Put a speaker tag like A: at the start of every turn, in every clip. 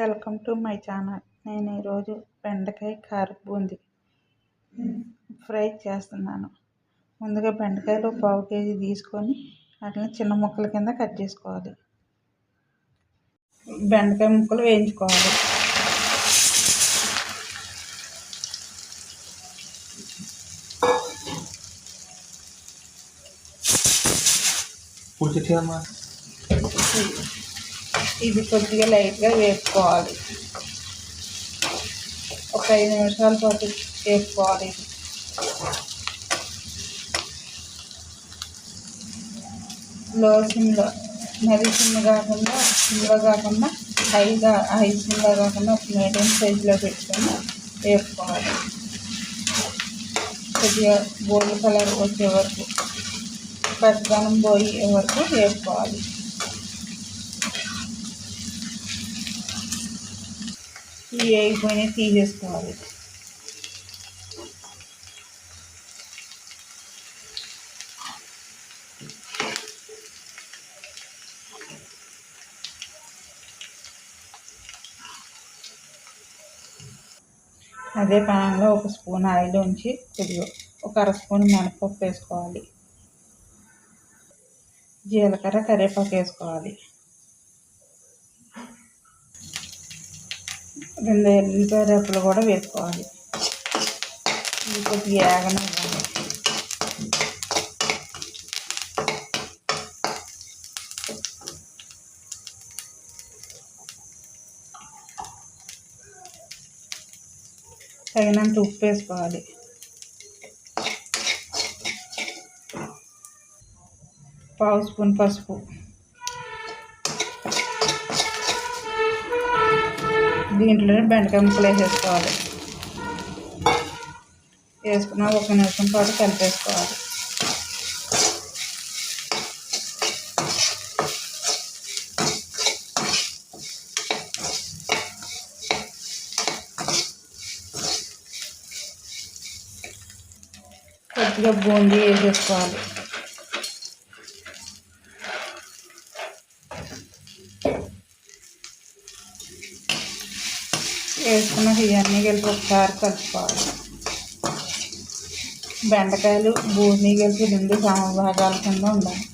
A: Welcome to my channel. నేను ఈరోజు బెండకాయ కారం బూంది ఫ్రై చేస్తున్నాను. ముందుగా బెండకాయలు పావు కేజీ తీసుకొని వాటిని చిన్న ముక్కల కింద కట్ చేసుకోవాలి. బెండకాయ ముక్కలు వేయించుకోవాలి. ఇది కొద్దిగా లైట్గా వేసుకోవాలి. ఒక ఐదు నిమిషాల పాటు వేసుకోవాలి. ఇది లో సిమ్లో మరి సిమ్ కాకుండా సిమ్లో కాకుండా హైగా హై సిమ్లో కాకుండా ఒక మీడియం సైజులో పెట్టుకొని వేసుకోవాలి. కొద్దిగా గోల్డ్ కలర్ వచ్చే వరకు పచ్చదనం పోయే వరకు వేసుకోవాలి. ఇవి అయిపోయినాయి తీసేసుకోవాలి అదే పానంలో ఒక స్పూన్ ఆయిల్ ఉంచి కొద్దిగా ఒక అర స్పూన్ మినపప్పు వేసుకోవాలి. జీలకర్ర కరివేపాకు వేసుకోవాలి. రెండు ఎల్లిపాయ రెప్పలు కూడా వేసుకోవాలి. ఇది కొద్దిగా ఏగనివ్వాలి. తగినంత ఉప్పు వేసుకోవాలి. పావు స్పూన్ పసుపు. దీంట్లోనే బెండకాయ ముక్కలు వేసేసుకోవాలి. వేసుకున్న ఒక నిమిషం పాటు కలిపేసుకోవాలి. కొద్దిగా బూందీ వేసేసుకోవాలి. వేసుకున్నాక ఇవన్నీ కలిపి ఒకసారి కలుపుకోవాలి. బెండకాయలు భూమి కలిపి రెండు సమభాగాల కింద ఉండాలి.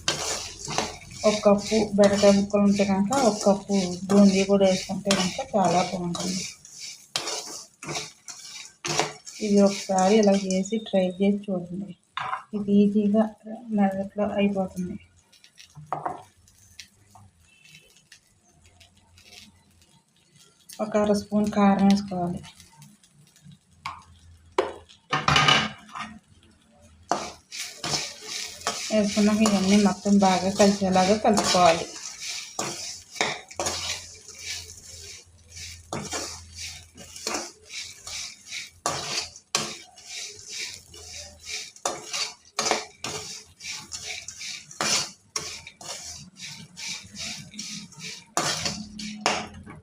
A: ఒక కప్పు బెండకాయ ముక్కలు ఉంటే కనుక ఒక కప్పు బూందీ కూడా వేసుకుంటే కనుక చాలా బాగుంటుంది. ఇది ఒకసారి ఇలా చేసి ట్రై చేసి చూడండి. ఇది ఈజీగా మెదట్లో అయిపోతుంది. ఒక అర స్పూన్ కారం వేసుకోవాలి. వేసుకున్నాక ఇవన్నీ మొత్తం బాగా కలిసేలాగా కలుపుకోవాలి.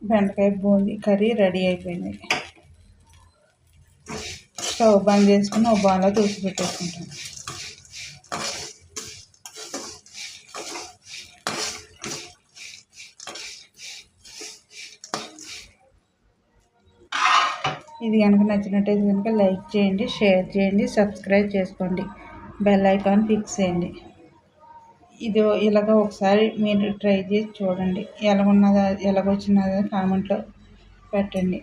A: బెండకాయ బూందీ కర్రీ రెడీ అయిపోయింది. స్టవ్ బంద్ చేసుకుని ఒక బాగా తూసి పెట్టేసుకుంటాను. ఇది కనుక నచ్చినట్టయితే కనుక లైక్ చేయండి షేర్ చేయండి సబ్స్క్రైబ్ చేసుకోండి. బెల్ ఐకాన్ ఫిక్స్ చేయండి. ఇది ఇలాగ ఒకసారి మీరు ట్రై చేసి చూడండి. ఎలాగున్నదో ఎలాగొచ్చినదో కామెంట్లో పెట్టండి.